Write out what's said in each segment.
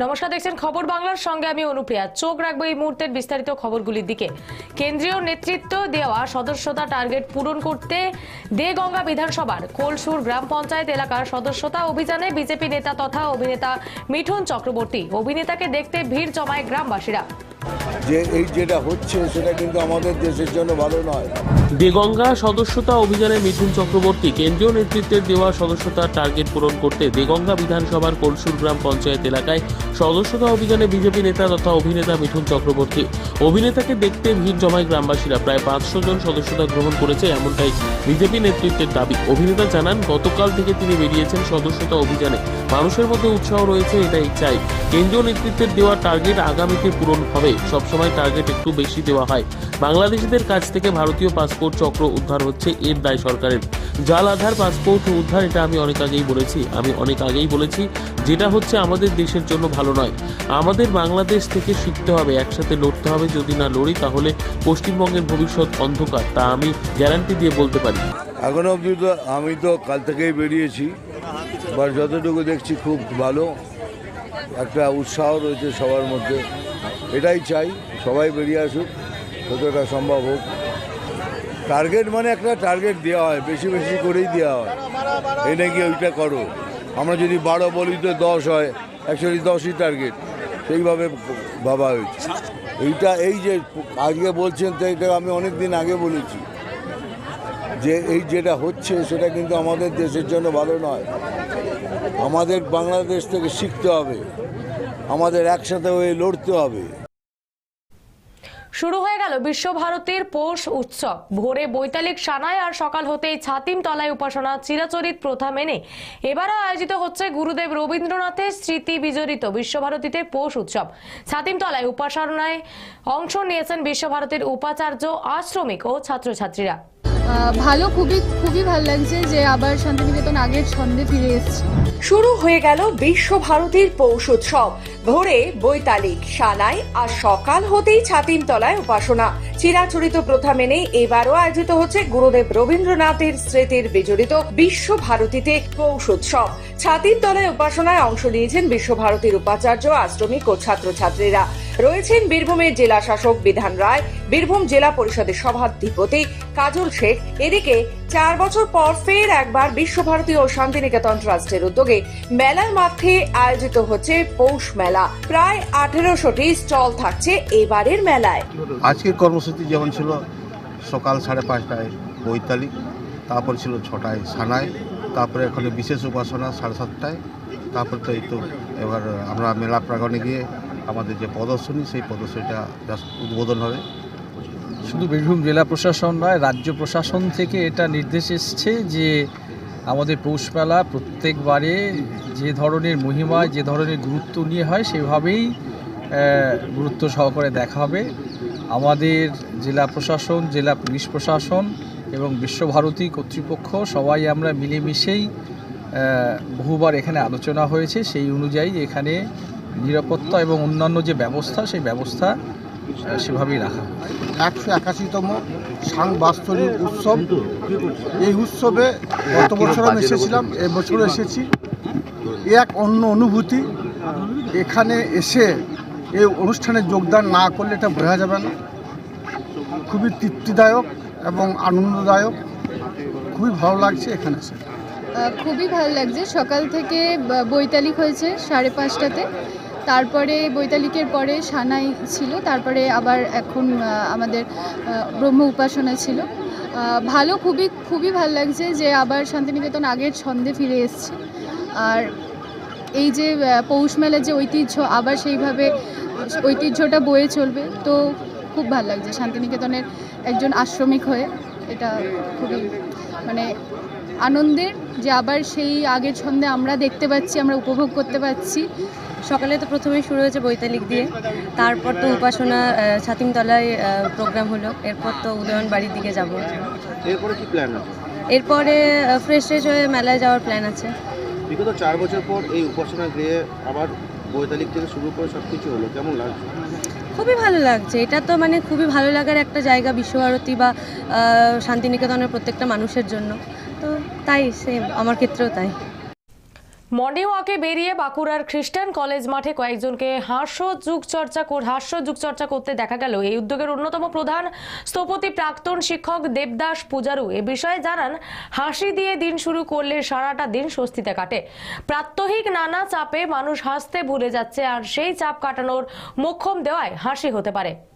আপনারা দেখছেন খবর বাংলার সঙ্গে আমি অনুপ্রিয়া। চোখ রাখব এই মুহূর্তের বিস্তারিত খবরগুলির দিকে। কেন্দ্রীয় নেতৃত্ব দেওয়া সদস্যতা টার্গেট পূরণ করতে দেগঙ্গা বিধানসভার কোলসুর গ্রাম পঞ্চায়েত এলাকার সদস্যতা অভিযানে বিজেপি নেতা তথা অভিনেতা মিঠুন চক্রবর্তী। অভিনেতাকে দেখতে ভিড় জমায় গ্রামবাসীরা। যে এই যেটা হচ্ছে সেটা কিন্তু আমাদের দেশের জন্য ভালো নয়। দেগঙ্গা সদস্যতা অভিযানে মিঠুন চক্রবর্তী কেন্দ্রীয় নেতৃত্বের দেওয়া সদস্যতার টার্গেট পূরণ করতে দেগঙ্গা বিধানসভার কলসুর গ্রাম পঞ্চায়েত এলাকায় সদস্যতা অভিযানে বিজেপি নেতা তথা অভিনেতা মিঠুন চক্রবর্তী। অভিনেতাকে দেখতে ভিড় জমায় গ্রামবাসীরা। প্রায় পাঁচশো জন সদস্যতা গ্রহণ করেছে এমনটাই বিজেপি নেতৃত্বের দাবি। অভিনেতা জানান, গতকাল থেকে তিনি বেরিয়েছেন সদস্যতা অভিযানে। মানুষের মধ্যে উৎসাহ রয়েছে, এটাই চাই। কেন্দ্রীয় নেতৃত্বের দেওয়া টার্গেট আগামীতে পূরণ হবে। সবসময় টার্গেট একটু বেশি দেওয়া হয়। বাংলাদেশিদের কাছ থেকে ভারতীয় পাসপোর্ট চক্র উদ্ধার হচ্ছে, এর দায় সরকারের। জাল আধার পাসপোর্ট উদ্ধার, এটা আমি অনেক আগেই বলেছি। আমি অনেক আগেই বলেছি, যেটা হচ্ছে আমাদের দেশের জন্য ভালো নয়। আমাদের বাংলাদেশ থেকে শিখতে হবে, একসাথে লড়তে হবে। যদি না লড়ি, তাহলে পশ্চিমবঙ্গের ভবিষ্যৎ অন্ধকার, তা আমি গ্যারান্টি দিয়ে বলতে পারি। এখনও অবধি তো আমি তো কাল থেকেই বেরিয়েছি, বা যতটুকু দেখছি খুব ভালো। একটা উৎসাহ রয়েছে সবার মধ্যে, এটাই চাই। সবাই বেরিয়ে আসুক, যতটা সম্ভব হোক। টার্গেট মানে একটা টার্গেট দেওয়া হয়, বেশি বেশি করেই দেওয়া হয়। এই নাকি ওইটা করো। আমরা যদি বারো বলি তো দশ হয় অ্যাকচুয়ালি দশই টার্গেট সেইভাবে ভাবা হয়েছে। এইটা, এই যে আজকে বলছেন, তো এটা আমি অনেক দিন আগে বলেছি। যে এই যেটা হচ্ছে, সেটা কিন্তু আমাদের দেশের জন্য ভালো নয়। আমাদের বাংলাদেশ থেকে শিখতে হবে। আমাদের একসাথে হয়ে লড়তে হবে। শুরু হয়ে গেল বিশ্বভারতীর পৌষ উৎসব। ভোরে বৈতালিক সানায় আর সকাল হতেই ছাতিম তলায় উপাসনা চিরাচরিত প্রথা মেনে এবারও আয়োজিত হচ্ছে গুরুদেব রবীন্দ্রনাথের স্মৃতি বিজড়িত বিশ্বভারতীতে পৌষ উৎসব। ছাতিম তলায় উপাসনায় অংশ নিয়েছেন বিশ্বভারতীর উপাচার্য, আশ্রমিক ও ছাত্রছাত্রীরা। ভালো, খুবই খুবই ভালো লাগছে যে আবার শান্তিনিকেতন আগের ছন্দে ফিরে এসেছে। শুরু হয়ে গেল বিশ্বভারতীর পৌষ উৎসব। ভোরে বৈতালিক সানাই আর সকাল হতেই ছাতিম তলায় উপাসনা। চিরাচরিত প্রথা মেনে এবারও আয়োজিত হচ্ছে গুরুদেব রবীন্দ্রনাথের স্মৃতির বিজড়িত বিশ্বভারতীতে পৌষ উৎসব। ছাতিম তলায় উপাসনায় অংশ নিয়েছেন বিশ্বভারতীর উপাচার্য, আশ্রমিক ও ছাত্রছাত্রীরা। রয়েছেন বীরভূমের জেলা শাসক বিধান রায়, বীরভূম জেলা পরিষদের সভাধিপতি কাজল শেখ এদিকে চার বছর পর ফের একবার বিশ্বভারতী ও শান্তিনিকেতন ট্রাস্টের উদ্যোগে মেলার মাঠে আয়োজিত হচ্ছে পৌষ মেলা। প্রায় আঠেরোশোটি স্টল থাকছে এবারের মেলায়। আজকের কর্মসূচি যেমন ছিল সকাল সাড়ে পাঁচটায় বৈতালি, তারপর ছিল ছটায় সানায় তারপরে এখানে বিশেষ উপাসনা সাড়ে সাতটায়, তারপর তো এই তো এবার আমরা মেলা প্রাঙ্গণে গিয়ে আমাদের যে প্রদর্শনী, সেই প্রদর্শনীটা উদ্বোধন হবে। শুধু বীরভূম জেলা প্রশাসন নয়, রাজ্য প্রশাসন থেকে এটা নির্দেশ এসছে যে আমাদের পৌষমেলা প্রত্যেকবারে যে ধরনের মহিমা, যে ধরনের গুরুত্ব নিয়ে হয়, সেভাবেই গুরুত্ব সহকারে দেখা হবে। আমাদের জেলা প্রশাসন, জেলা পুলিশ প্রশাসন এবং বিশ্বভারতী কর্তৃপক্ষ সবাই আমরা মিলেমিশেই বহুবার এখানে আলোচনা হয়েছে। সেই অনুযায়ী এখানে নিরাপত্তা এবং অন্যান্য যে ব্যবস্থা সেই ব্যবস্থা সেভাবেই রাখা। একশো একাশিতম সাংবাস্তরিক উৎসব। এই উৎসবে গত বছর আমি এসেছিলাম এবছর এসেছি। এ এক অন্য অনুভূতি। এখানে এসে এই অনুষ্ঠানে যোগদান না করলে এটা বোঝা যাবে না। খুবই তৃপ্তিদায়ক এবং আনন্দদায়ক। খুবই ভালো লাগছে এখানে এসে। খুবই ভালো লাগছে। সকাল থেকে বৈতালিক হয়েছে সাড়ে পাঁচটাতে। তারপরে বৈতালিকের পরে সানাই ছিল, তারপরে আবার এখন আমাদের ব্রহ্ম উপাসনা ছিল। ভালো, খুবই খুবই ভালো লাগছে যে আবার শান্তিনিকেতন আগের ছন্দে ফিরে এসছে। আর এই যে পৌষ মেলার যে ঐতিহ্য, আবার সেইভাবে ঐতিহ্যটা বয়ে চলবে, তো খুব ভালো লাগছে শান্তিনিকেতনের একজন আশ্রমিক হয়ে। এটা খুবই মানে আনন্দের যে আবার সেই আগের ছন্দে আমরা দেখতে পাচ্ছি আমরা উপভোগ করতে পারছি সকালে তো প্রথমেই শুরু হয়েছে বৈতালিক দিয়ে। তারপর তো উপাসনা ছাতিমতলায় প্রোগ্রাম হলো। এরপর তো উদয়ন বাড়ির দিকে যাব। এরপরে কি প্ল্যান আছে? এরপরে ফ্রেশ ফ্রেশ হয়ে মেলায় যাওয়ার প্ল্যান আছে। বিগত চার বছর পর এই উপাসনা গৃহে আবার বৈতালিক থেকে শুরু করে সব কিছু হলো। কেমন লাগছে? খুবই ভালো লাগছে। এটা তো মানে খুবই ভালো লাগার একটা জায়গা বিশ্বভারতী বা শান্তিনিকেতনের প্রত্যেকটা মানুষের জন্য। তো তাই সেম আমার ক্ষেত্রেও তাই। মর্নিং ওয়াকে বেরিয়ে বাঁকুড়ার খ্রিস্টান কলেজ মাঠে কয়েকজনকে হাস্য যুগ চর্চা কর- হাস্য যুগ চর্চা করতে দেখা গেল। এই উদ্যোগের অন্যতম প্রধান স্থপতি প্রাক্তন শিক্ষক দেবদাস পূজারু। এ বিষয়ে জানান, হাসি দিয়ে দিন শুরু করলে সারাটা দিন স্বস্তিতে কাটে। প্রাত্যহিক নানা চাপে মানুষ হাসতে ভুলে যাচ্ছে, আর সেই চাপ কাটানোর মোক্ষম দেওয়ায় হাসি হতে পারে।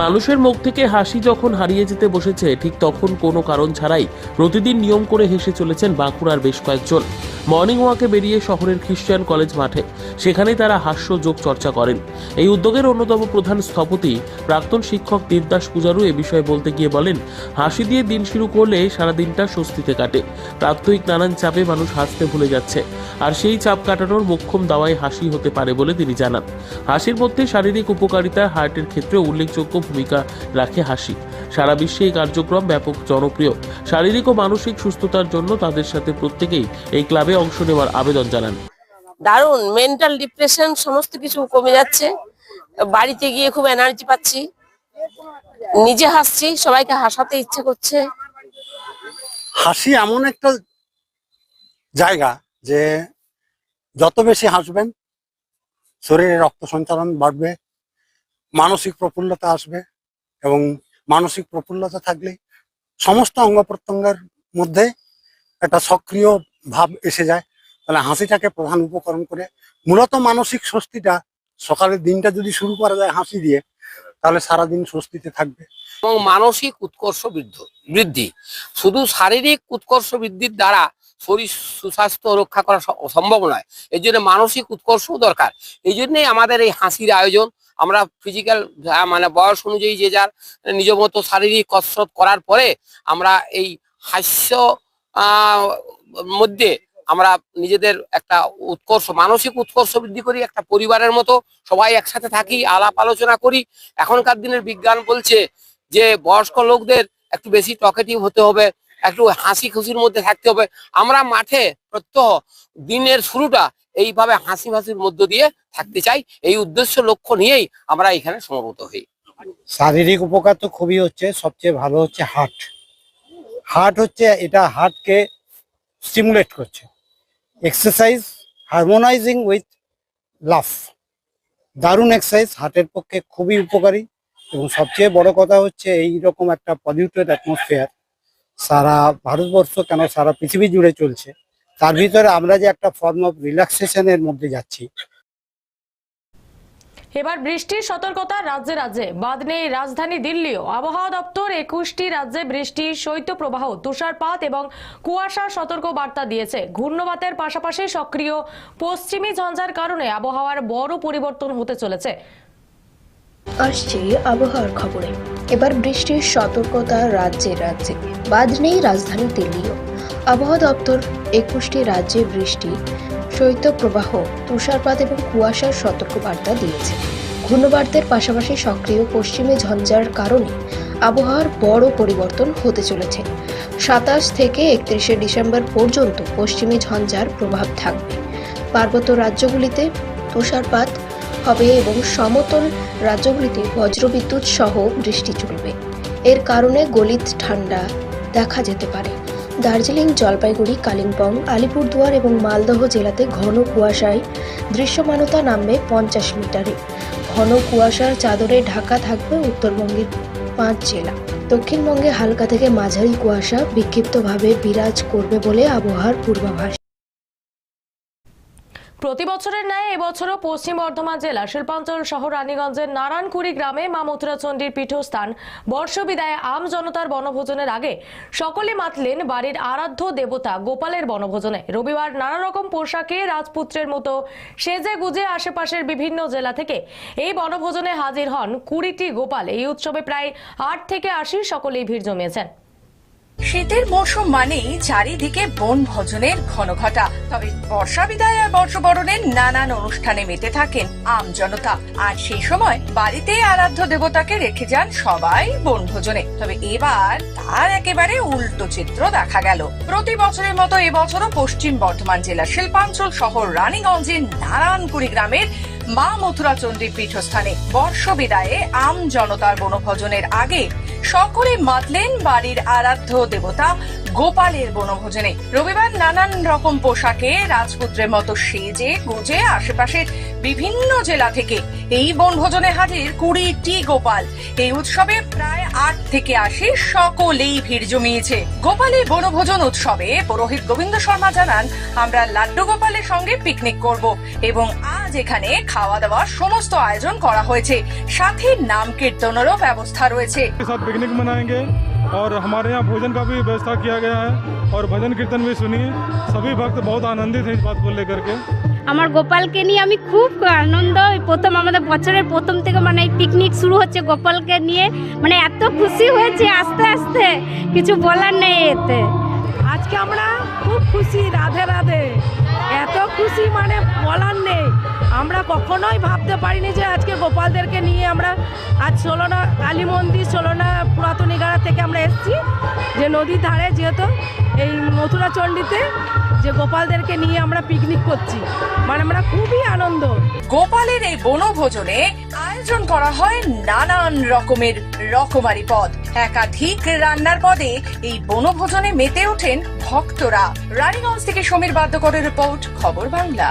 মানুষের মুখ থেকে হাসি যখন হারিয়ে যেতে বসেছে, ঠিক তখন কোনো কারণ ছাড়াই প্রতিদিন নিয়ম করে হেসে চলেছেন বাঁকুড়ার বেশ কয়েকজন। মর্নিং ওয়াকে বেরিয়ে শহরের খ্রিস্টান কলেজ মাঠে। সেখানেই তারা হাস্য যোগ চর্চা করেন। এই উদ্যোগের অন্যতম প্রধান স্থপতি প্রাক্তন শিক্ষক দেবদাস পূজারু এ বিষয়ে বলতে গিয়ে বলেন, হাসি দিয়ে দিন শুরু করলে সারা দিনটা স্বস্তিতে কাটে। প্রাত্যহিক নানান চাপে মানুষ হাসতে ভুলে যাচ্ছে। আর সেই চাপ কাটানোর মোক্ষম দাওয়ায় হাসি হতে পারে বলে তিনি জানান। হাসির মধ্যে শারীরিক উপকারিতা, হার্টের ক্ষেত্রে উল্লেখযোগ্য ভূমিকা রাখে হাসি। সারা বিশ্বে এই কার্যক্রম ব্যাপক জনপ্রিয়। শারীরিক ও মানসিক সুস্থতার জন্য তাদের সাথে প্রত্যেকেই এই ক্লাবে অংশ নেওয়ার আবেদন জানান। দারুণ মেন্টাল ডিপ্রেশন সমস্ত কিছু কমে যাচ্ছে। বাড়িতে গিয়ে খুব এনার্জি পাচ্ছি। নিজে হাসছি সবাইকে হাসাতে ইচ্ছে করছে। হাসি এমন একটা জায়গা যে যত বেশি হাসবেন শরীরে রক্ত সঞ্চালন বাড়বে মানসিক প্রফুল্লতা আসবে এবং মানসিক প্রফুল্লতা থাকলে সমস্ত অঙ্গ প্রত্যঙ্গের মধ্যে একটা সক্রিয় ভাব এসে যায়। তাহলে হাসিটাকে প্রধান উপকরণ করে মূলত মানসিক স্বস্তিটা সকালের দিনটা যদি শুরু করা যায় হাসি দিয়ে, তাহলে সারাদিন স্বস্তিতে থাকবে। এবং মানসিক উৎকর্ষ বৃদ্ধ শুধু শারীরিক উৎকর্ষ বৃদ্ধির দ্বারা শরীর সুস্বাস্থ্য রক্ষা করা সম্ভব নয়। এই জন্য মানসিক উৎকর্ষ দরকার। এই জন্যই আমাদের এই হাসির আয়োজন, আমরা ফিজিক্যাল মানে বয়স অনুযায়ী যে যার নিজ মতো শারীরিক কসরত করার পরে আমরা এই হাস্য মধ্যে আমরা নিজেদের একটা উৎকর্ষ, মানসিক উৎকর্ষ বৃদ্ধি করি, একটা পরিবারের মতো সবাই একসাথে থাকি, আলাপ আলোচনা করি। এখনকার দিনের বিজ্ঞান বলছে যে বয়স্ক লোকদের একটু বেশি টকেটিভ হতে হবে একটু হাসি খুশির মধ্যে থাকতে হবে। আমরা মাঠে প্রত্যহ দিনের শুরুটা এইভাবে হাসি হাসির মধ্য দিয়ে থাকতে চাই। এই উদ্দেশ্য, লক্ষ্য নিয়েই আমরা এখানে সমবেত হই। শারীরিক উপকার তো খুবই হচ্ছে, সবচেয়ে ভালো হচ্ছে হার্ট হার্ট হচ্ছে, এটা হার্টকে স্টিমুলেট করছে। এক্সারসাইজ হারমোনাইজিং উইথ লাফ দারুণ এক্সারসাইজ হার্টের পক্ষে খুবই উপকারী এবং সবচেয়ে বড় কথা হচ্ছে এই রকম একটা পলিউটেড অ্যাটমসফিয়ার সারা ভারতবর্ষ কেন সারা পৃথিবী জুড়ে চলছে? তার ভিতরে আমরা যে একটা ফর্ম অফ রিল্যাক্সেশনের মধ্যে যাচ্ছি। এবার বৃষ্টির সতর্কতা রাজ্যে রাজ্যে। বাদ নেই রাজধানী দিল্লিও। আবহাওয়া দপ্তর একুশটি রাজ্যে বৃষ্টি, শৈত্যপ্রবাহ, তুষারপাত এবং কুয়াশার সতর্ক বার্তা দিয়েছে। ঘূর্ণবাতের পাশাপাশি সক্রিয় পশ্চিমী ঝঞ্ঝার কারণে আবহাওয়ার বড় পরিবর্তন হতে চলেছে। আসছে আবহাওয়ার খবরে। এবার বৃষ্টির সতর্কতা রাজ্যে রাজ্যে। বাদ নেই রাজধানী দিল্লিও। আবহাওয়া দপ্তর একুশটি রাজ্যে বৃষ্টি, শৈত্যপ্রবাহ, তুষারপাত এবং কুয়াশার সতর্কবার্তা দিয়েছে। ঘূর্ণবার্তের পাশাপাশি সক্রিয় পশ্চিমী ঝঞ্ঝার কারণে আবহাওয়ার বড় পরিবর্তন হতে চলেছে। সাতাশ থেকে একত্রিশে ডিসেম্বর পর্যন্ত পশ্চিমী ঝঞ্ঝার প্রভাব থাকবে। পার্বত্য রাজ্যগুলিতে তুষারপাত হবে এবং সমতল রাজ্যগুলিতে বজ্রবিদ্যুৎ সহ বৃষ্টি চলবে। এর কারণে গলিত ঠান্ডা দেখা যেতে পারে। দার্জিলিং, জলপাইগুড়ি, কালিম্পং, আলিপুরদুয়ার এবং মালদহ জেলাতে ঘন কুয়াশায় দৃশ্যমানতা নামবে পঞ্চাশ মিটারে। ঘন কুয়াশার চাদরে ঢাকা থাকবে উত্তরবঙ্গের পাঁচ জেলা। দক্ষিণবঙ্গে হালকা থেকে মাঝারি কুয়াশা বিক্ষিপ্তভাবে বিরাজ করবে বলে আবহাওয়ার পূর্বাভাস। প্রতি বছরের ন্যায় এবছরও পশ্চিম বর্ধমান জেলা শিল্পাঞ্চল শহর রানীগঞ্জের নারায়ণকুড়ি গ্রামে মা মথুরাচণ্ডীর পীঠস্থান বর্ষবিদায় আম জনতার বনভোজনের আগে সকলে মাতলেন বাড়ির আরাধ্য দেবতা গোপালের বনভোজনে। রবিবার নানা রকম পোশাকে রাজপুত্রের মতো সেজে গুজে আশেপাশের বিভিন্ন জেলা থেকে এই বনভোজনে হাজির হন কুড়িটি গোপাল। এই উৎসবে প্রায় আট থেকে আশি সকলেই ভিড় জমিয়েছেন। শীতের মৌসুম মানেই চারিদিকে বন ভজনের ঘন ঘটা তবে বর্ষা বিদায় আর বর্ষবরণের নানান অনুষ্ঠানে মেতে থাকেন আম জনতা। আর সেই সময় বাড়িতে আরাধ্য দেবতাকে রেখে যান সবাই বনভোজনে তবে এবার তার একেবারে উল্টো চিত্র দেখা গেল। প্রতি বছরের মতো এবছরও পশ্চিম বর্ধমান জেলার শিল্পাঞ্চল শহর রানীগঞ্জের নারায়ণপুরি গ্রামের মা মথুরা পীঠস্থানে বর্ষ বিদায়ে আম জনতার বনভোজনের আগে সকলে মাতলেন বাড়ির আরাধ্য দেবতা গোপালের বনভোজনে। রবিবার নানান রকম পোশাকে, রাজপুত্রের মতো সেজে, গুজে আশেপাশের বিভিন্ন জেলা থেকে এই বনভোজনে হাজির কুড়িটি গোপাল। এই উৎসবে প্রায় আট থেকে আশি সকলেই ভিড় জমিয়েছে। গোপালের বনভোজন উৎসবে পুরোহিত গোবিন্দ শর্মা জানান, আমরা লাড্ডু গোপালের সঙ্গে পিকনিক করব এবং আজ এখানে খাওয়া দাওয়ার সমস্ত আয়োজন করা হয়েছে। সাথে নাম কীর্তনেরও ব্যবস্থা রয়েছে। পিকনিক और हमारे यहाँ भोजन का भी व्यवस्था किया गया है और भजन कीर्तन भी सुनिए सभी भक्त बहुत आनंदित हैं इस बात को लेकर के আমার গোপালকে নিয়ে আমি খুব আনন্দ এই প্রথম আমাদের বছরের প্রথম থেকে মানে এই পিকনিক শুরু হচ্ছে গোপালকে নিয়ে মানে এত খুশি হয়েছে আস্তে আস্তে কিছু বলার নেই এতে আজকে আমরা খুব খুশি রাধে রাধে এত খুশি মানে বলার নেই আমরা কখনোই ভাবতে পারিনি যে আজকে গোপালদেরকে নিয়ে আমরা আজ ষোলোনা কালী মন্দির ষোলোনা পুরাতন ইগারা থেকে আমরা এসেছি। যে নদীর ধারে যেহেতু এই মথুরা চণ্ডীতে যে গোপালদেরকে নিয়ে আমরা পিকনিক করছি। মানে আমরা খুবই আনন্দ। গোপালের এই বনভোজনে আয়োজন করা হয় নানান রকমের রকমারি পদ। একাধিক রান্নার পদে এই বনভোজনে মেতে ওঠেন ভক্তরা। রানীগঞ্জ থেকে সমীর বাদ্যকরের রিপোর্ট, খবর বাংলা।